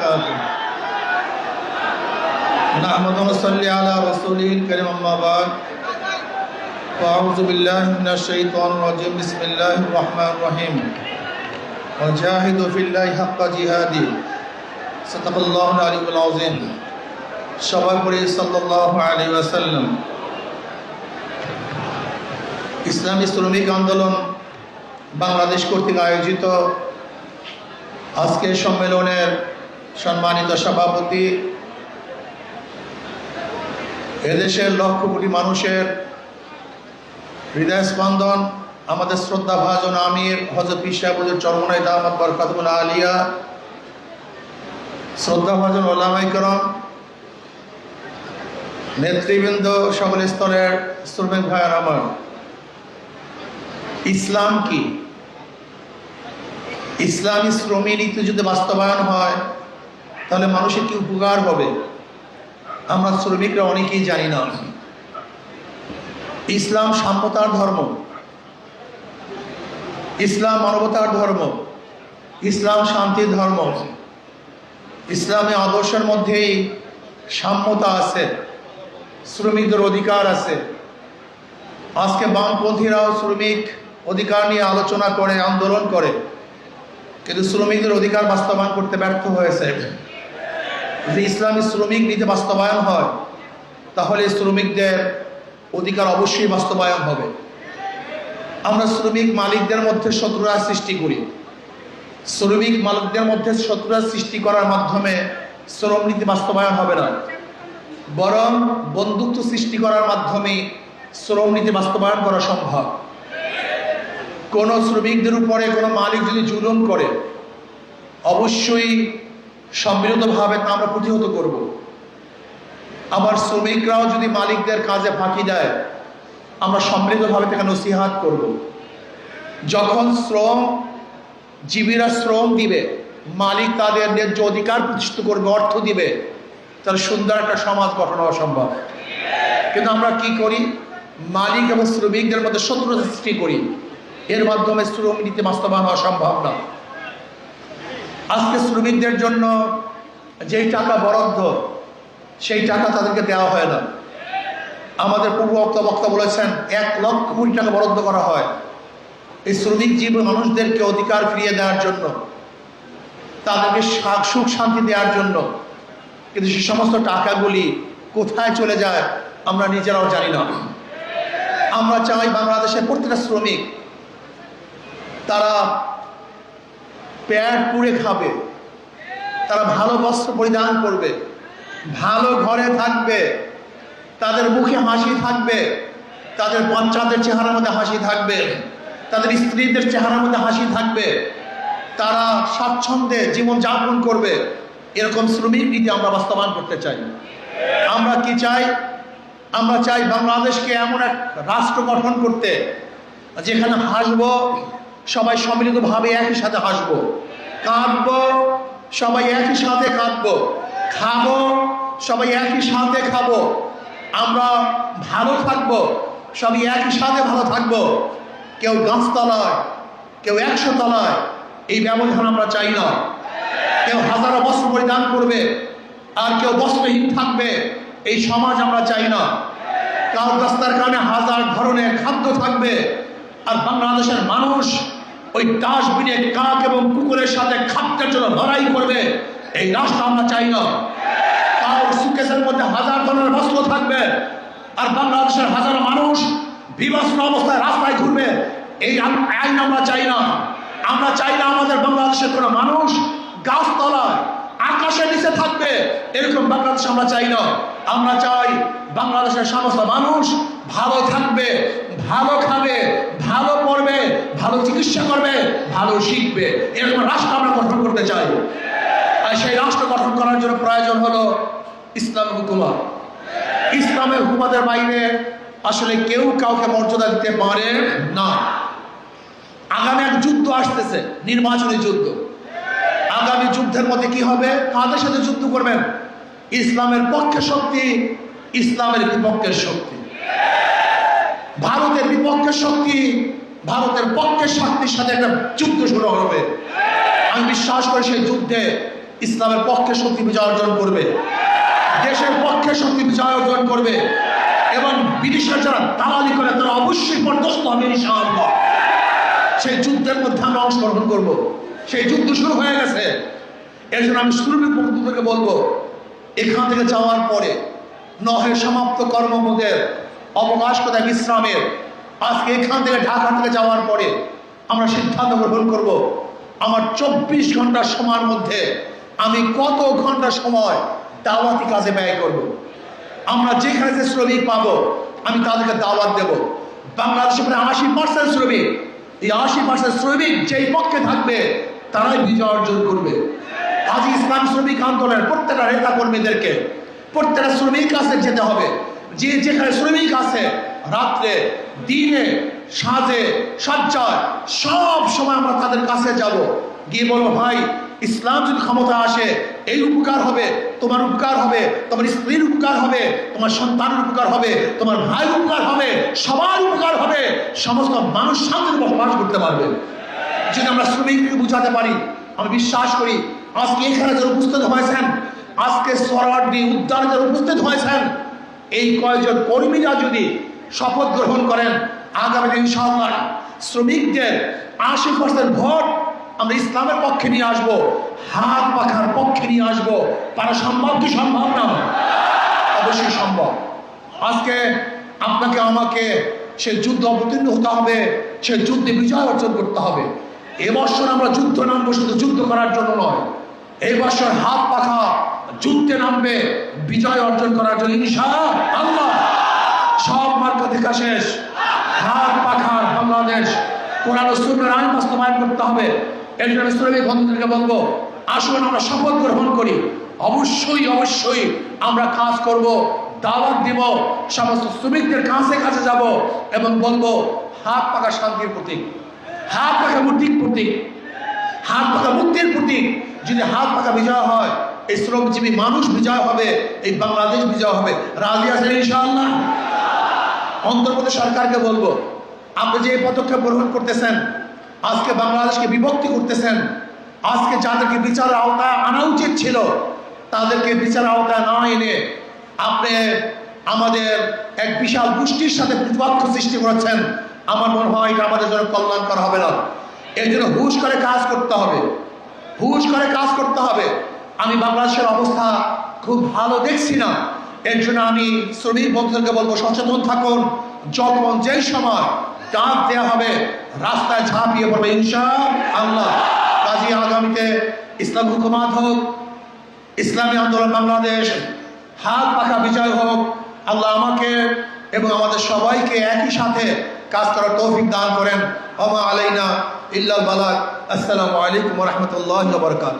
وبركاته نحمد ونصلي على رسوله الكريم أما بعد فأعوذ بالله من الشيطان الرجيم بسم الله الرحمن الرحيم وجاهدوا في الله حق جهاده صدق الله العلي العظيم সবাই পড়ি সাল্লাল্লাহু আলাইহি ওয়াসাল্লাম ইসলামী শ্রমিক আন্দোলন বাংলাদেশ কর্তৃক আয়োজিত আজকের সম্মেলনের সম্মানিত সভাপতি, এদেশের লক্ষ কোটি মানুষের হৃদয় স্পন্দন আমাদের শ্রদ্ধা ভাজন আমির হজরত পিসাবুজুর চরমনাই দামাত বরকাতুল আলিয়া শ্রদ্ধা ভাজন ওলামাইকরম নেতৃবৃন্দ সকল স্তরের শ্রমিক ভাইয়ের আমার ইসলাম কি? ইসলামী শ্রমী নীতি যদি বাস্তবায়ন হয় তাহলে মানুষের কি উপকার হবে? আমরা শ্রমিকরা অনেকেই জানি না। ইসলাম সাম্যতার ধর্ম। ইসলাম মানবতার ধর্ম। ইসলাম শান্তির ধর্ম। ইসলামী আদর্শের মধ্যেই সাম্যতা আছে। শ্রমিকদের অধিকার আছে। আজকে বামপন্থীরাও শ্রমিক অধিকার নিয়ে আলোচনা করে, আন্দোলন করে। কিন্তু শ্রমিকদের অধিকার বাস্তবায়ন করতে ব্যর্থ হয়েছে। যদি ইসলামী শ্রমিক নীতি বাস্তবায়ন হয়, তাহলে শ্রমিকদের অধিকার অবশ্যই বাস্তবায়ন হবে। আমরা শ্রমিক মালিকদের মধ্যে শত্রুরা সৃষ্টি করি। শ্রমিক মালিকদের মধ্যে শত্রুরা সৃষ্টি করার মাধ্যমে শ্রম নীতি বাস্তবায়ন হবে না। বরং বন্ধুত্ব সৃষ্টি করার মাধ্যমে শ্রম নীতি বাস্তবায়ন করা সম্ভব। কোন শ্রমিকদের উপরে কোনো মালিক যদি জুলুম করে, অবশ্যই সম্মিলিতভাবে তা আমরা প্রতিহত করব। আমার শ্রমিকরাও যদি মালিকদের কাজে ফাঁকি দেয়, আমরা সম্মিলিতভাবে তাকে নসিহাত করব। যখন শ্রম, জীবীরা শ্রম দিবে, মালিক তাদের ন্যায্য অধিকার প্রতিষ্ঠিত করবে, অর্থ দিবে, তাহলে সুন্দর একটা সমাজ গঠন হওয়া সম্ভব। কিন্তু আমরা কি করি? মালিক এবং শ্রমিকদের মধ্যে শত্রুতা সৃষ্টি করি। এর মাধ্যমে শ্রম নীতি বাস্তবায়ন হওয়া সম্ভব না। আজকে শ্রমিকদের জন্য যেই টাকা বরাদ্দ, সেই টাকা তাদেরকে দেওয়া হয় না। আমাদের পূর্ব বক্তা বলেছেন, এক লক্ষ কোটি টাকা বরাদ্দ করা হয় এই শ্রমিক জীব মানুষদেরকে অধিকার ফিরিয়ে দেওয়ার জন্য, তাদেরকে সুখ শান্তি দেওয়ার জন্য। কিন্তু সে সমস্ত টাকাগুলি কোথায় চলে যায়, আমরা নিজেরাও জানি না। আমরা চাই বাংলাদেশের প্রত্যেকটা শ্রমিক, তারা প্যাট পুড়ে খাবে। তারা ভালো বস্ত্র পরিধান করবে। ভালো ঘরে থাকবে। তাদের মুখে হাসি থাকবে। তাদের বাচ্চাদের চেহারার মধ্যে হাসি থাকবে। তাদের স্ত্রীদের চেহারার মধ্যে হাসি থাকবে। তারা স্বাচ্ছন্দ্যে জীবন যাপন করবে। এরকম শ্রমিক নীতি আমরা বাস্তবায়ন করতে চাই। আমরা কি চাই? আমরা চাই বাংলাদেশকে এমন এক রাষ্ট্র গঠন করতে, যেখানে হাসবো সবাই সম্মিলিতভাবে একই সাথে হাসবো। কাঁদবো, সবাই একই সাথে কাঁদবো। খাব, সবাই একই সাথে খাব। আমরা ভালো থাকব, সবাই একই সাথে ভালো থাকব। কেউ গাছতলায়, কেউ একশো তলায় এই ব্যবধান আমরা চাই না। কেউ হাজারো বস্ত্র পরিধান করবে, আর কেউ বস্ত্রহীন থাকবে, এই সমাজ আমরা চাই না। কারও রাস্তার কারণে হাজার ধরনের খাদ্য থাকবে আর বাংলাদেশের মানুষ ওই ডাস্টবিনে কাক এবং কুকুরের সাথে খাদ্যের জন্য লড়াই করবে, এই রাষ্ট্র আমরা চাই না। মধ্যে হাজার থাকবে আর বাংলাদেশের হাজারো মানুষ অবস্থায় রাস্তায় ঘুরবে, এই আইন- আমরা চাই না। আমরা চাই না আমাদের বাংলাদেশের মানুষ আকাশের নিচে থাকবে, এরকম বাংলাদেশ আমরা চাই না। আমরা চাই বাংলাদেশের সমস্ত মানুষ ভালো থাকবে, ভালো চিকিৎসা করবে, ভালো শিখবে। এরকম রাষ্ট্র আমরা গঠন করতে চাই। আর সেই রাষ্ট্র গঠন করার জন্য প্রয়োজন হলো ইসলাম হুকুমত ইসলামের হুকুমতের বাইরে আসলে কেউ কাউকে মর্যাদা দিতে পারে না। আগামী এক যুদ্ধ আসতেছে, নির্বাচনী যুদ্ধ। আগামী যুদ্ধের মধ্যে কি হবে? কাদের সাথে যুদ্ধ করবেন? ইসলামের পক্ষে শক্তি, ইসলামের বিপক্ষের শক্তি। ভারতের বিপক্ষের শক্তি ভারতের পক্ষের শক্তির সাথে একটা যুদ্ধ শুরু হবে। আমি বিশ্বাস করি সেই যুদ্ধে ইসলামের পক্ষে শক্তি বিজয় অর্জন করবে। দেশের পক্ষে শক্তি বিজয় অর্জন করবে। এবং বিদেশের যারা দালালি করে, তারা অবশ্যই পর্যস্ত হবে ইনশাআল্লাহ। সেই যুদ্ধের মধ্যে আমরা অংশগ্রহণ করব। সেই যুদ্ধ শুরু হয়ে গেছে। এর জন্য আমি পক্ষ থেকে বলব, এখান থেকে যাওয়ার পরে নহে সমাপ্ত কর্মবোধের অবকাশ কোথায়? বিশ্রামের। আজকে এখান থেকে ঢাকা থেকে যাওয়ার পরে আমরা সিদ্ধান্ত গ্রহণ করব, আমার চব্বিশ ঘণ্টার সময়ের মধ্যে আমি কত ঘণ্টা সময় দাওয়াতি কাজে ব্যয় করব। আমরা যেখানে যে শ্রমিক পাব, আমি তাদেরকে দাওয়াত দেব। বাংলাদেশে প্রায় আশি পার্সেন্ট শ্রমিক। এই আশি পার্সেন্ট শ্রমিক যেই পক্ষে থাকবে, তারাই বিজয় অর্জন করবে। আজ ইসলাম শ্রমিক আন্দোলনের প্রত্যেকটা নেতা কর্মীদেরকে প্রত্যেকটা শ্রমিক কাছে যেতে হবে। যে যেখানে শ্রমিক আছে রাত্রে, দিনে, সাজে, সজ্জায়, সব সময় আমরা তাদের কাছে যাব। গিয়ে বলব, ভাই, ইসলাম যদি ক্ষমতা আসে, এই উপকার হবে, তোমার উপকার হবে, তোমার স্ত্রীর উপকার হবে, তোমার সন্তানের উপকার হবে, তোমার ভাইয়ের উপকার হবে, সবার উপকার হবে। সমস্ত মানুষ শান্তির বসবাস করতে পারবে। যদি আমরা শ্রমিককে বুঝাতে পারি, আমি বিশ্বাস করি, আজকে এখানে যারা উপস্থিত হয়েছেন, আজকে সরাডি উদ্যানে যারা উপস্থিত হয়েছেন, এই কয়েকজন কর্মীরা যদি শপথ গ্রহণ করেন আগামী দিন ইনশাআল্লাহ। শ্রমিকদের আশি পার্সেন্ট ভোট আমরা ইসলামের পক্ষে নিয়ে আসব, হাত পাখার পক্ষে নিয়ে আসব। তারা সম্ভব কি সম্ভব না? অবশ্যই সম্ভব। আজকে আপনাকে, আমাকে সে যুদ্ধ অবতীর্ণ হতে হবে, সে যুদ্ধে বিজয় অর্জন করতে হবে। এবছর আমরা যুদ্ধ নামবো, শুধু যুদ্ধ করার জন্য নয়। এই বছর হাত পাখা যুদ্ধে নামবে, বিজয় অর্জন করার জন্য ইনশা আল্লাহ সব মার্কা দেখা শেষ। হাত পাখার বাংলাদেশ কোরআন ও সুন্নাহর আইন বাস্তবায়ন করতে হবে। এর জন্য শ্রমিক বন্ধুদেরকে বলব, আসুন আমরা শপথ গ্রহণ করি। অবশ্যই অবশ্যই আমরা কাজ করব, দাওয়াত দিব, সমস্ত শ্রমিকদের কাছে কাছে যাব এবং বলব, হাত পাকা শান্তির প্রতীক, হাত পাকা মুক্তির প্রতীক, হাত পাকা মুক্তির প্রতীক। যদি হাত পাকা বিজয় হয়, এই শ্রমজীবী মানুষ বিজয় হবে, এই বাংলাদেশ বিজয় হবে। রাজি আছেন ইনশাআল্লাহ? অন্তর্বর্তী সরকারকে বলব, আপনি যে পদক্ষেপ গ্রহণ করতেছেন, আজকে বাংলাদেশকে বিভক্তি করতেছেন, আজকে যাদেরকে বিচার আওতায় আনা উচিত ছিল, তাদেরকে বিচার আওতায় না এনে আপনি আমাদের এক বিশাল গোষ্ঠীর সাথে প্রতিপক্ষ সৃষ্টি করেছেন, আমার মনে হয় এটা আমাদের জন্য কল্যাণকর হবে না। এর জন্য হুশ করে কাজ করতে হবে, হুশ করে কাজ করতে হবে। আমি বাংলাদেশের অবস্থা খুব ভালো দেখছি না। এর জন্য আমি শ্রমিক বন্ধুদেরকে বলব, সচেতন থাকুন। যখন যেই সময় ডাক দেওয়া হবে, রাস্তায় ঝাঁপিয়ে পড়বে ইনশা আল্লাহ কাজী আগামীতে ইসলাম হুকুমাত হোক, ইসলামী আন্দোলন বাংলাদেশ, হাত পাখা বিজয় হোক, আল্লাহ আমাকে এবং আমাদের সবাইকে একই সাথে কাজ করার তৌফিক দান করেন। আমা আলাইনা ইল্লাল বালাক। আসসালামু আলাইকুম রহমতুল্লাহ বরকাত